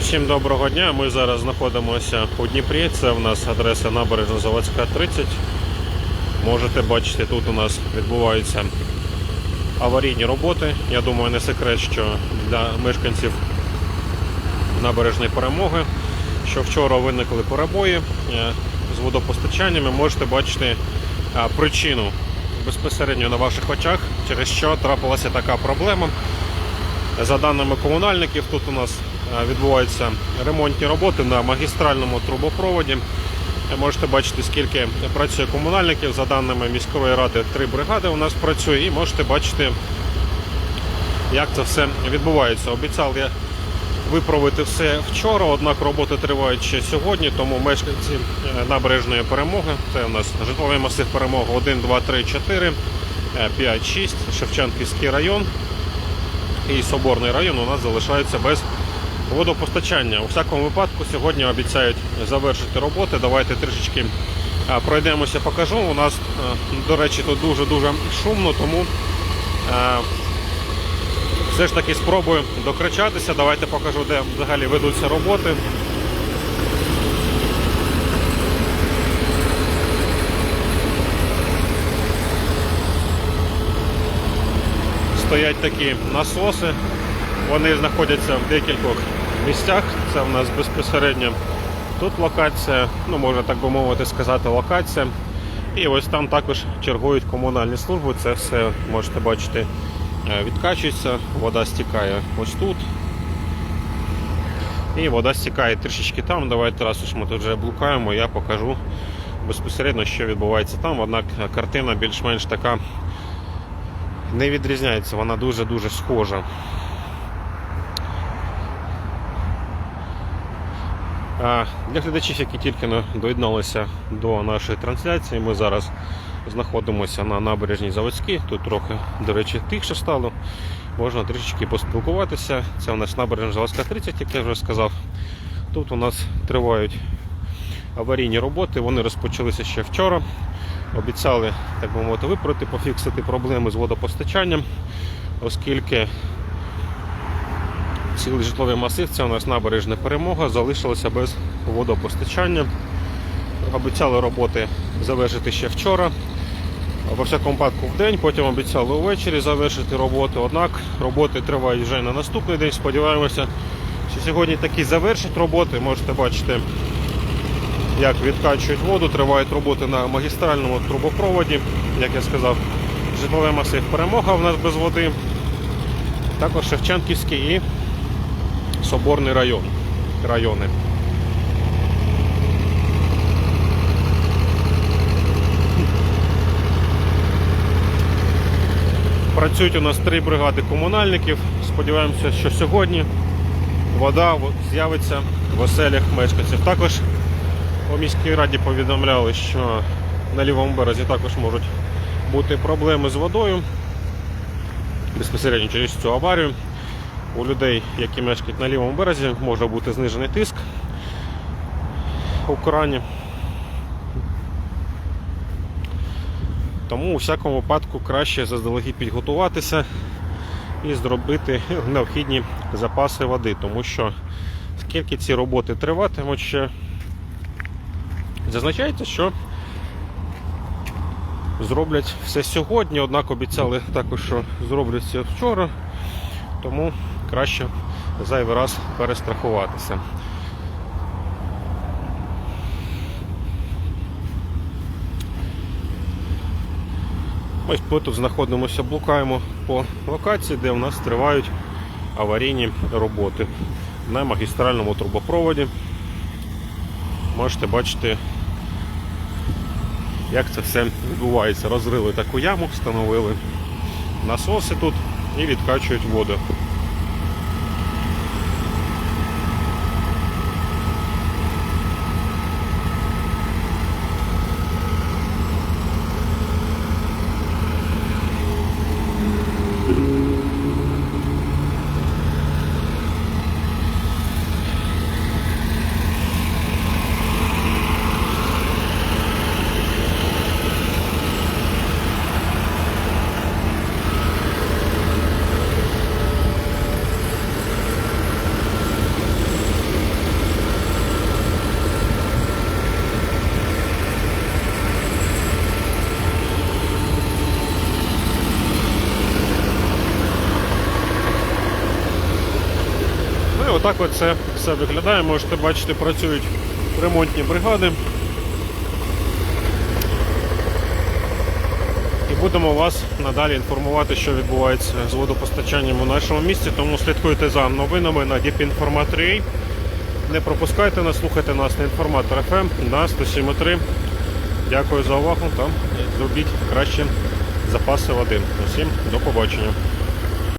Усім доброго дня. Ми зараз знаходимося у Дніпрі. Це в нас адреса набережна Заводська 30. Можете бачити, тут у нас відбуваються аварійні роботи. Я думаю, не секрет, що для мешканців набережної перемоги, що вчора виникли перебої е, з водопостачанням. Ви можете бачити е, причину безпосередньо на ваших очах, через що трапилася така проблема. За даними комунальників, тут у нас відбуваються ремонтні роботи на магістральному трубопроводі. Можете бачити, скільки працює комунальників. За даними міської ради, три бригади у нас працює, і можете бачити, як це все відбувається. Обіцяв я виправити все вчора, однак роботи тривають ще сьогодні, тому мешканці е, набережної перемоги, це у нас житловий масив перемоги 1, 2, 3, 4, 5, 6, Шевченківський район і Соборний район у нас залишаються без водопостачання. У всякому випадку сьогодні обіцяють завершити роботи. Давайте трішечки пройдемося, покажу. У нас, до речі, тут дуже-дуже шумно, тому все ж таки спробую докричатися. Давайте покажу, де взагалі ведуться роботи. стоять такі насоси. Вони знаходяться в декількох місцях. Це в нас безпосередньо тут локація, ну можна так би мовити сказати, локація. І ось там також чергують комунальні служби. Це все можете бачити, е, відкачується, вода стікає ось тут. І вода стікає трішечки там. Давайте раз уж ми тут вже блукаємо, я покажу безпосередньо, що відбувається там. Однак картина більш-менш така не відрізняється, вона дуже-дуже схожа. Для глядачів, які тільки доєдналися до нашої трансляції, ми зараз знаходимося на набережній Заводській. Тут трохи, до речі, тихше стало. Можна трішечки поспілкуватися. Це у нас набережна Заводська 30, як я вже сказав. Тут у нас тривають аварійні роботи, вони розпочалися ще вчора. Обіцяли, так би мовити, виправити, пофіксити проблеми з водопостачанням, оскільки цілий житловий масив, це у нас набережна перемога, залишилося без водопостачання. Обіцяли роботи завершити ще вчора. Во всякому випадку в день, потім обіцяли увечері завершити роботи. Однак роботи тривають вже на наступний день. Сподіваємося, що сьогодні таки завершать роботи. Можете бачити як відкачують воду, тривають роботи на магістральному трубопроводі. Як я сказав, житловий масив перемога в нас без води. Також Шевченківський і Соборний район. райони. Працюють у нас три бригади комунальників. Сподіваємося, що сьогодні вода з'явиться в оселях мешканців. Також у міській раді повідомляли, що на лівому березі також можуть бути проблеми з водою безпосередньо через цю аварію. У людей, які мешкають на лівому березі, може бути знижений тиск у крані. Тому у всякому випадку краще заздалегідь підготуватися і зробити необхідні запаси води, тому що скільки ці роботи триватимуть ще Зазначається, що зроблять все сьогодні, однак обіцяли також, що зроблять це вчора, тому краще зайвий раз перестрахуватися. Ось ми тут знаходимося, блукаємо по локації, де у нас тривають аварійні роботи на магістральному трубопроводі. Можете бачити, як це все відбувається. Розрили таку яму, встановили насоси тут і відкачують воду. Отак от це все виглядає. Можете бачити, працюють ремонтні бригади. І будемо вас надалі інформувати, що відбувається з водопостачанням у нашому місті. Тому слідкуйте за новинами на Діпінформаторі. Не пропускайте нас, слухайте нас на інформатор FM на 107.3. Дякую за увагу та зробіть краще запаси води. Усім до побачення.